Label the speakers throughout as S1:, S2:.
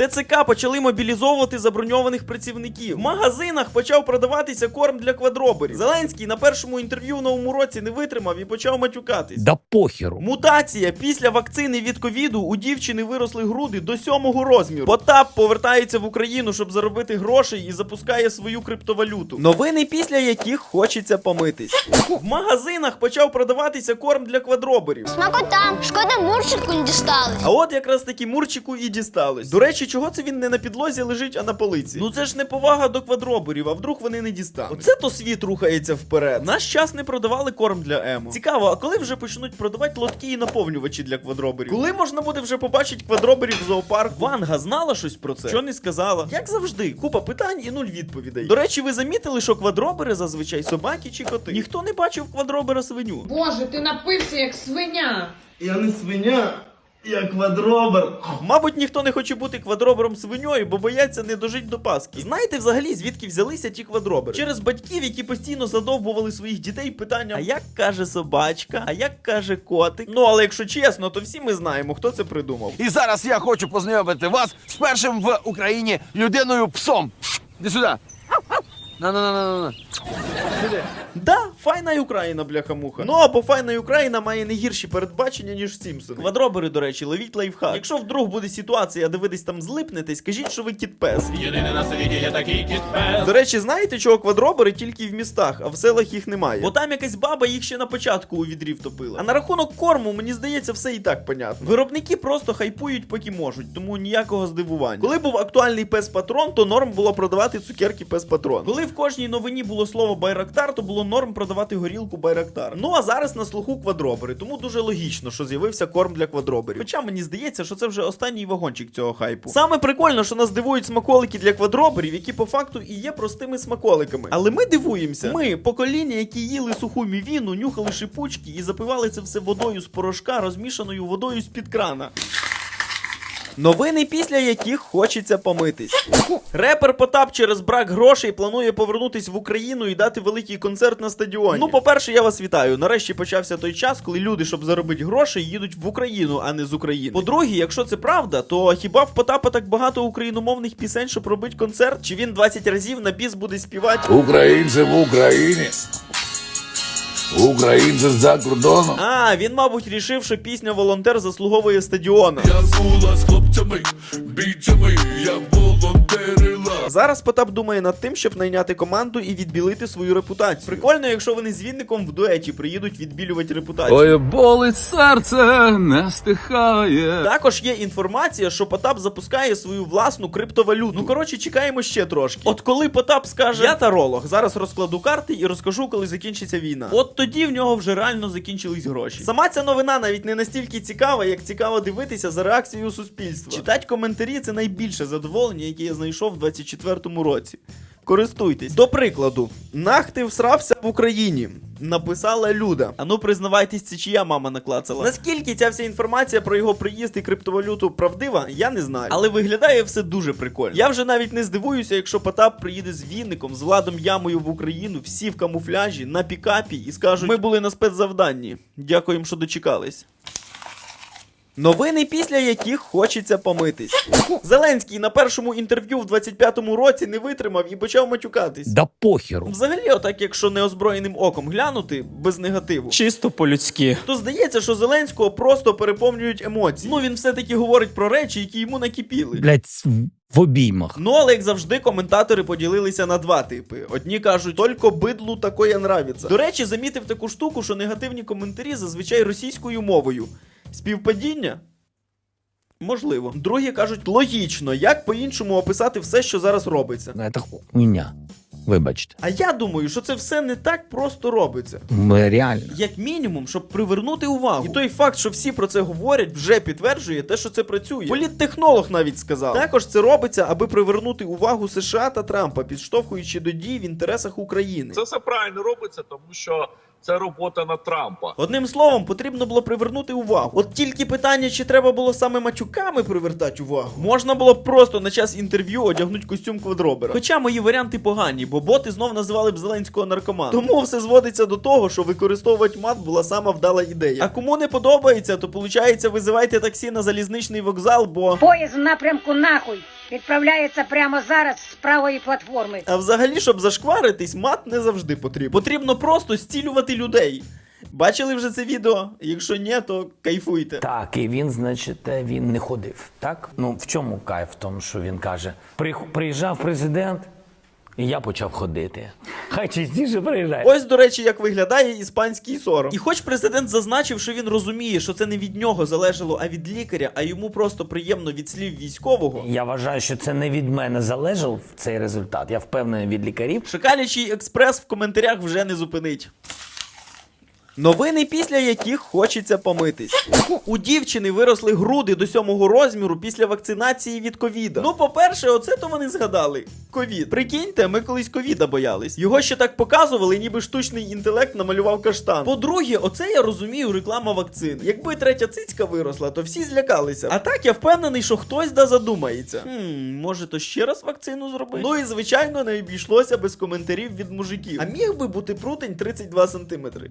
S1: ТЦК почали мобілізовувати заброньованих працівників. В магазинах почав продаватися корм для квадроберів. Зеленський на першому інтерв'ю в новому році не витримав і почав матюкатись.
S2: Да похеру.
S1: Мутація після вакцини від ковіду у дівчини виросли груди до сьомого розміру. Потап повертається в Україну, щоб заробити грошей і запускає свою криптовалюту. Новини, після яких хочеться помитись. В магазинах почав продаватися корм для квадроберів.
S3: Смакота, шкода мурчику не дісталось.
S1: А от якраз таки Мурчику і дісталось. До речі, чого це він не на підлозі лежить, а на полиці? Ну це ж не повага до квадроберів, а вдруг вони не дістануть. Оце то світ рухається вперед. Наш час не продавали корм для емо. Цікаво, а коли вже почнуть продавати лотки і наповнювачі для квадроберів? Коли можна буде вже побачити квадроберів в зоопарк? Ванга знала щось про це? Що не сказала? Як завжди, купа питань і нуль відповідей. До речі, ви замітили, що квадробери зазвичай собаки чи коти? Ніхто не бачив квадробера свиню.
S4: Боже, ти напився як свиня.
S1: Я не свиня, я квадробер. Мабуть, ніхто не хоче бути квадробером свиньою, бо бояться не дожить до Паски. Знаєте взагалі, звідки взялися ті квадробери? Через батьків, які постійно задовбували своїх дітей питанням: а як каже собачка, а як каже котик? Ну але якщо чесно, то всі ми знаємо, хто це придумав.
S5: І зараз я хочу познайомити вас з першим в Україні людиною псом. Іди сюди. На на на на на
S1: Да, файна Україна, бляха-муха. Ну або файна Україна має не гірші передбачення, ніж Сімпсони. Квадробери, до речі, ловіть лайфхак. Якщо вдруг буде ситуація, де ви десь там злипнетесь, кажіть, що ви кіт-пес.
S6: Єдиний на світі є такий кіт-пес.
S1: До речі, знаєте, чого квадробери тільки в містах, а в селах їх немає. Бо там якась баба їх ще на початку у відрі втопила. А на рахунок корму, мені здається, все і так понятно. Виробники просто хайпують, поки можуть, тому ніякого здивування. Коли був актуальний пес патрон, то норм було продавати цукерки пес патрон. Коли в кожній новині було слово байрактар, то було норм продавати горілку байрактар. Ну а зараз на слуху квадробери, тому дуже логічно, що з'явився корм для квадроберів. Хоча мені здається, що це вже останній вагончик цього хайпу. Саме прикольно, що нас дивують смаколики для квадроберів, які по факту і є простими смаколиками. Але ми дивуємося. Ми покоління, які їли суху мівіну, нюхали шипучки і запивали це все водою з порошка, розмішаною водою з-під крана. Новини, після яких хочеться помитись. Репер Потап через брак грошей планує повернутись в Україну і дати великий концерт на стадіоні. Ну, по-перше, я вас вітаю. Нарешті почався той час, коли люди, щоб заробити гроші, їдуть в Україну, а не з України. По-друге, якщо це правда, то хіба в Потапа так багато україномовних пісень, щоб робити концерт? Чи він 20 разів на біс буде співати?
S7: Українці в Україні. Українці за кордоном.
S1: А, він, мабуть, рішив, що пісня Волонтер заслуговує стадіону.
S6: Я з хлопцями, бійцями, я волонтерила.
S1: Зараз Потап думає над тим, щоб найняти команду і відбілити свою репутацію. Прикольно, якщо вони з Вінником в дуеті приїдуть відбілювати репутацію.
S8: Ой, болить серце не стихає.
S1: Також є інформація, що Потап запускає свою власну криптовалюту. Ну коротше, чекаємо ще трошки. От коли Потап скаже, я таролог, зараз розкладу карти і розкажу, коли закінчиться війна. От тоді в нього вже реально закінчились гроші. Сама ця новина навіть не настільки цікава, як цікаво дивитися за реакцією суспільства. Читать коментарі це найбільше задоволення, яке я знайшов 24 2004 році. Користуйтесь. До прикладу, нахти всрався в Україні. Написала Люда. А ну признавайтесь, це чия мама наклацала. Наскільки ця вся інформація про його приїзд і криптовалюту правдива, я не знаю. Але виглядає все дуже прикольно. Я вже навіть не здивуюся, якщо Потап приїде з Вінником, з Владом Ямою в Україну, всі в камуфляжі, на пікапі і скажуть: ми були на спецзавданні. Дякуємо, що дочекались. Новини, після яких хочеться помитись. Зеленський на першому інтерв'ю в 25-му році не витримав і почав матюкатись.
S2: Да похеру.
S1: Взагалі, отак, якщо неозброєним оком глянути без негативу,
S9: Чисто по-людськи.
S1: то здається, що Зеленського просто переповнюють емоції. Ну він все-таки говорить про речі, які йому накипіли.
S2: Блять, в обіймах.
S1: Ну, але як завжди, коментатори поділилися на два типи. Одні кажуть, тільки бидлу такое нравиться. До речі, замітив таку штуку, що негативні коментарі зазвичай російською мовою. Співпадіння? Можливо. Другі кажуть, логічно, як по-іншому описати все, що зараз робиться.
S2: Ну, це хуйня. Вибачте.
S1: А я думаю, що це все не так просто робиться.
S2: Ми реально.
S1: Як мінімум, щоб привернути увагу. І той факт, що всі про це говорять, вже підтверджує те, що це працює. Політтехнолог навіть сказав. Також це робиться, аби привернути увагу США та Трампа, підштовхуючи до дій в інтересах України.
S10: Це все правильно робиться, тому що
S9: це робота на Трампа.
S1: Одним словом, потрібно було привернути увагу. От тільки питання, чи треба було саме матюками привертати увагу. Можна було б просто на час інтерв'ю одягнути костюм квадробера. Хоча мої варіанти погані, бо боти знов називали б Зеленського наркоманом. Тому все зводиться до того, що використовувати мат була сама вдала ідея. А кому не подобається, то виходить, визивайте таксі на залізничний вокзал, бо.
S10: Поїзд в напрямку нахуй відправляється прямо зараз з правої платформи.
S1: А взагалі, щоб зашкваритись, мат не завжди потрібен. Потрібно просто стілювати людей. Бачили вже це відео? Якщо ні, то кайфуйте.
S2: Так, і він, значить, він не ходив. Так? Ну в чому кайф? В тому, що він каже: «Прих- приїжджав президент, і я почав ходити. Хай частіше приїжджає.
S1: Ось, до речі, як виглядає іспанський сором. І хоч президент зазначив, що він розуміє, що це не від нього залежало, а від лікаря, а йому просто приємно від слів військового.
S2: Я вважаю, що це не від мене залежав цей результат. Я впевнений від лікарів.
S1: Шакалячий експрес в коментарях вже не зупинить. Новини, після яких хочеться помитись. У дівчини виросли груди до сьомого розміру після вакцинації від ковіда. Ну, по-перше, оце то вони згадали. Ковід. Прикиньте, ми колись ковіда боялись. Його ще так показували, ніби штучний інтелект намалював каштан. По-друге, оце я розумію реклама вакцин. Якби третя цицька виросла, то всі злякалися. А так я впевнений, що хтось да задумається. Хм, може, то ще раз вакцину зробити? Ну і звичайно, не обійшлося без коментарів від мужиків. А міг би бути прутень 32 сантиметри.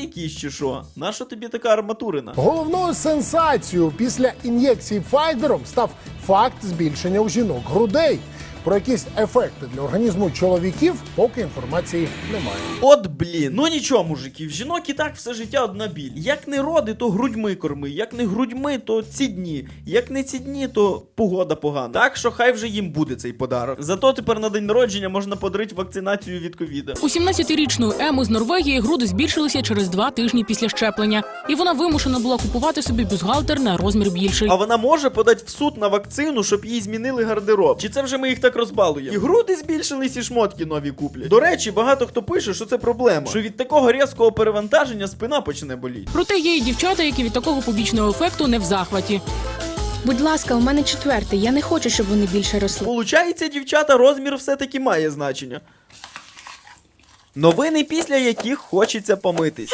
S1: Якийсь чи що? Наша тобі така арматурина?
S11: Головною сенсацією після ін'єкції Файдером став факт збільшення у жінок грудей. Про якісь ефекти для організму чоловіків поки інформації немає.
S1: От блін, ну нічого, мужики, в жінок і так все життя одна біль. Як не роди, то грудьми корми, як не грудьми, то ці дні. Як не ці дні, то погода погана. Так що хай вже їм буде цей подарок. Зато тепер на день народження можна подарити вакцинацію від ковіда.
S12: У 17-річної Еми з Норвегії груди збільшилися через два тижні після щеплення, і вона вимушена була купувати собі бюстгальтер на розмір більший.
S1: А вона може подати в суд на вакцину, щоб їй змінили гардероб. Чи це вже ми їх так розбалуємо? І груди збільшились, і шмотки нові куплять. До речі, багато хто пише, що це проблема. Що від такого різкого перевантаження спина почне боліти.
S12: Проте є і дівчата, які від такого побічного ефекту не в захваті.
S13: Будь ласка, у мене четвертий. Я не хочу, щоб вони більше росли.
S1: Получається, дівчата, розмір все-таки має значення. Новини, після яких хочеться помитись.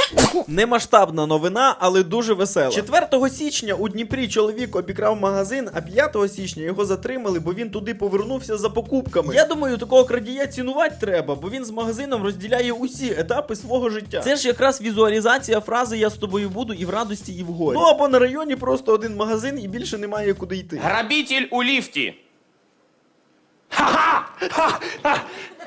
S1: Немасштабна новина, але дуже весела. 4 січня у Дніпрі чоловік обікрав магазин, а 5 січня його затримали, бо він туди повернувся за покупками. Я думаю, такого крадія цінувати треба, бо він з магазином розділяє усі етапи свого життя. Це ж якраз візуалізація фрази Я з тобою буду і в радості, і в горі. Ну або на районі просто один магазин і більше немає куди йти.
S9: Грабитель у ліфті.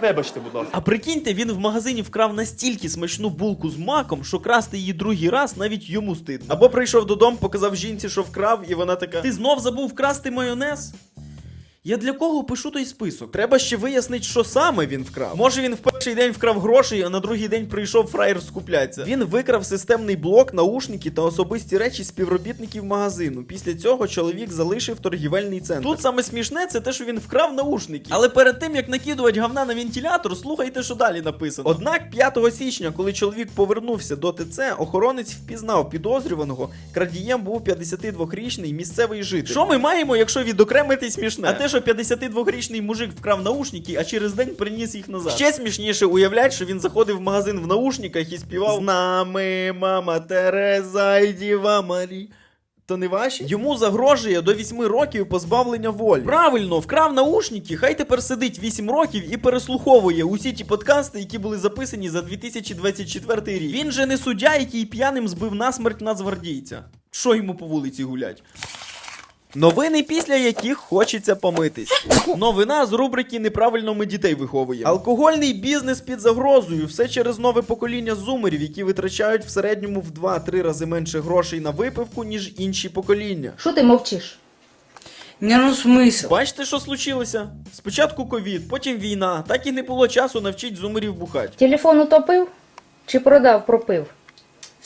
S9: Вибачте, будь ласка.
S1: А прикиньте, він в магазині вкрав настільки смачну булку з маком, що красти її другий раз навіть йому стидно. Або прийшов додому, показав жінці, що вкрав, і вона така: Ти знов забув вкрасти майонез? Я для кого пишу той список? Треба ще вияснити, що саме він вкрав. Може він в перший день вкрав гроші, а на другий день прийшов фраєр скуплятися. Він викрав системний блок, наушники та особисті речі співробітників магазину. Після цього чоловік залишив торгівельний центр. Тут саме смішне це те, що він вкрав наушники. Але перед тим як накидувати говна на вентилятор, слухайте, що далі написано. Однак 5 січня, коли чоловік повернувся до ТЦ, охоронець впізнав підозрюваного. Крадієм був 52-річний місцевий житель. Що ми маємо, якщо відокремити смішне? А те, що 52-річний мужик вкрав наушники, а через день приніс їх назад. Ще смішніше уявлять, що він заходив в магазин в наушниках і співав З нами мама Тереза і Діва Марі. То не ваші? Йому загрожує до 8 років позбавлення волі. Правильно, вкрав наушники, хай тепер сидить 8 років і переслуховує усі ті подкасти, які були записані за 2024 рік. Він же не суддя, який п'яним збив насмерть нацгвардійця. Що йому по вулиці гулять? Новини, після яких хочеться помитись. Новина з рубрики Неправильно ми дітей виховуємо. Алкогольний бізнес під загрозою. Все через нове покоління зумерів, які витрачають в середньому в 2-3 рази менше грошей на випивку, ніж інші покоління.
S4: Що ти мовчиш? Не ну смисл.
S1: Бачите, що случилося? Спочатку ковід, потім війна. Так і не було часу навчити зумерів бухати.
S4: Телефон утопив чи продав, пропив?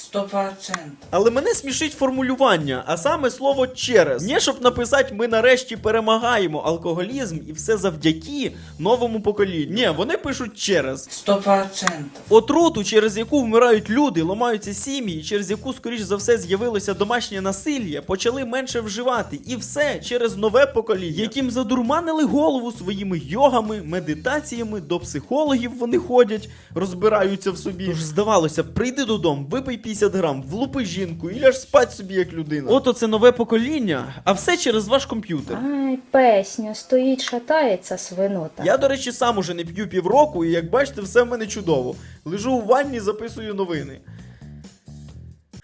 S4: Сто процентов.
S1: Але мене смішить формулювання, а саме слово через. Не щоб написати, ми нарешті перемагаємо алкоголізм і все завдяки новому поколінню. Ні, вони пишуть через.
S4: Сто процентов.
S1: Отруту, через яку вмирають люди, ламаються сім'ї, через яку, скоріш за все, з'явилося домашнє насилля, почали менше вживати. І все через нове покоління, яким задурманили голову своїми йогами, медитаціями, до психологів вони ходять, розбираються в собі. Тож здавалося, прийди додому, випий 50 грам, влупи жінку і ляж спать собі як людина. Ото це нове покоління, а все через ваш комп'ютер.
S14: Ай, песня, стоїть, шатається свинота.
S1: Я, до речі, сам уже не п'ю півроку, і як бачите, все в мене чудово. Лежу у ванні, записую новини.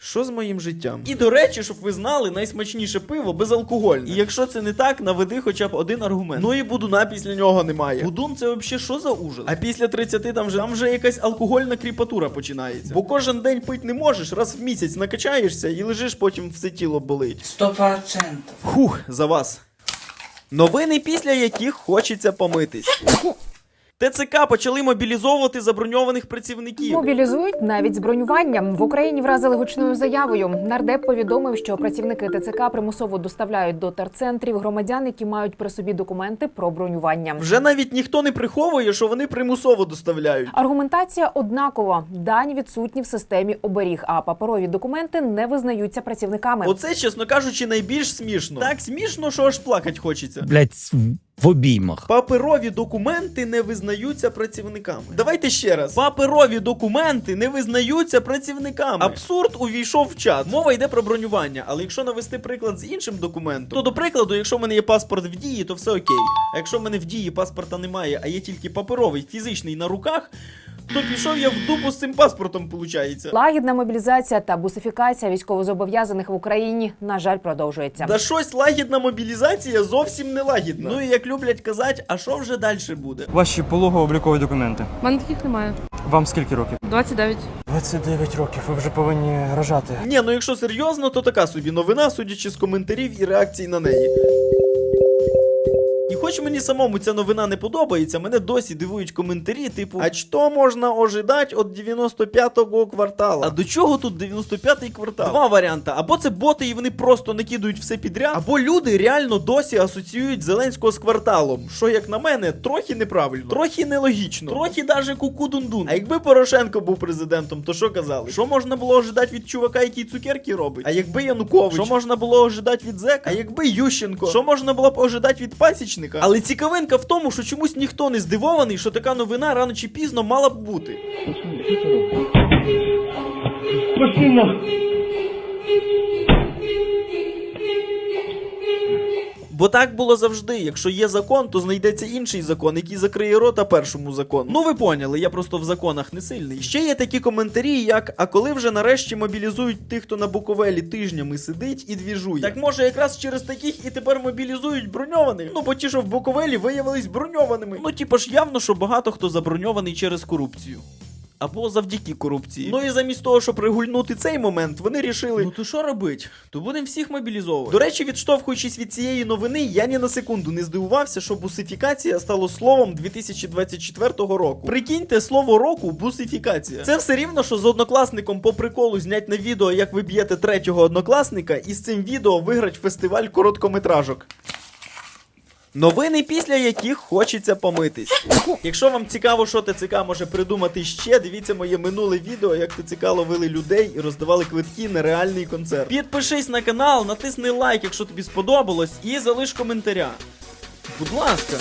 S1: Що з моїм життям? І до речі, щоб ви знали, найсмачніше пиво безалкогольне. І якщо це не так, наведи хоча б один аргумент. Ну і будуна після нього немає. Будун це взагалі що за ужас? А після 30 там вже там вже якась алкогольна кріпатура починається. Бо кожен день пить не можеш, раз в місяць накачаєшся і лежиш, потім все тіло болить.
S4: Сто процентов.
S1: Фух, за вас. Новини, після яких хочеться помитись. ТЦК почали мобілізовувати заброньованих працівників.
S15: Мобілізують навіть з бронюванням. В Україні вразили гучною заявою. Нардеп повідомив, що працівники ТЦК примусово доставляють до терцентрів громадян, які мають при собі документи про бронювання.
S1: Вже навіть ніхто не приховує, що вони примусово доставляють.
S15: Аргументація однакова: дані відсутні в системі оберіг, а паперові документи не визнаються працівниками.
S1: Оце, чесно кажучи, найбільш смішно. Так смішно, що аж плакать хочеться.
S2: Блять, в обіймах.
S1: Паперові документи не визнаються працівниками. Давайте ще раз. Паперові документи не визнаються працівниками. Абсурд увійшов в чат. Мова йде про бронювання, але якщо навести приклад з іншим документом, то до прикладу, якщо в мене є паспорт в дії, то все окей. А якщо в мене в дії паспорта немає, а є тільки паперовий, фізичний на руках, то пішов я в дупу з цим паспортом, виходить.
S15: Лагідна мобілізація та бусифікація військовозобов'язаних в Україні на жаль продовжується.
S1: Да щось лагідна мобілізація зовсім не лагідна. Ну і як люблять казати, а що вже далі буде?
S16: Ваші пологово-облікові документи.
S13: У мене таких немає.
S16: Вам скільки років?
S13: 29.
S16: 29 років. Ви вже повинні рожати.
S1: Ні, ну якщо серйозно, то така собі новина, судячи з коментарів і реакцій на неї. Хоч мені самому ця новина не подобається, мене досі дивують коментарі, типу, а що можна ожидати від 95-го кварталу? А до чого тут 95-й квартал? Два варіанти. Або це боти, і вони просто накидують все підряд, або люди реально досі асоціюють Зеленського з кварталом. Що, як на мене, трохи неправильно, трохи нелогічно, трохи даже куку-дундун. А якби Порошенко був президентом, то що казали? Що можна було ожидати від чувака, який цукерки робить? А якби Янукович? Що можна було ожидати від Зека? А якби Ющенко? Що можна було б ожидати від пасічника? Але цікавинка в тому, що чомусь ніхто не здивований, що така новина рано чи пізно мала б бути. Бо так було завжди. Якщо є закон, то знайдеться інший закон, який закриє рота першому закону. Ну ви поняли, я просто в законах не сильний. Ще є такі коментарі, як а коли вже нарешті мобілізують тих, хто на Буковелі тижнями сидить і двіжує. Так може якраз через таких і тепер мобілізують броньованих. Ну бо ті, що в Буковелі виявились броньованими. Ну типа ж явно, що багато хто заброньований через корупцію. Або завдяки корупції. Ну і замість того, щоб регульнути цей момент, вони рішили: ну то що робить? То будемо всіх мобілізовувати. До речі, відштовхуючись від цієї новини, я ні на секунду не здивувався, що бусифікація стало словом 2024 року. Прикиньте слово року бусифікація. Це все рівно, що з однокласником по приколу знять на відео, як ви б'єте третього однокласника, і з цим відео виграть фестиваль короткометражок. Новини, після яких хочеться помитись. Якщо вам цікаво, що ТЦК може придумати ще, дивіться моє минуле відео, як ТЦК ловили людей і роздавали квитки на реальний концерт. Підпишись на канал, натисни лайк, якщо тобі сподобалось, і залиш коментаря. Будь ласка.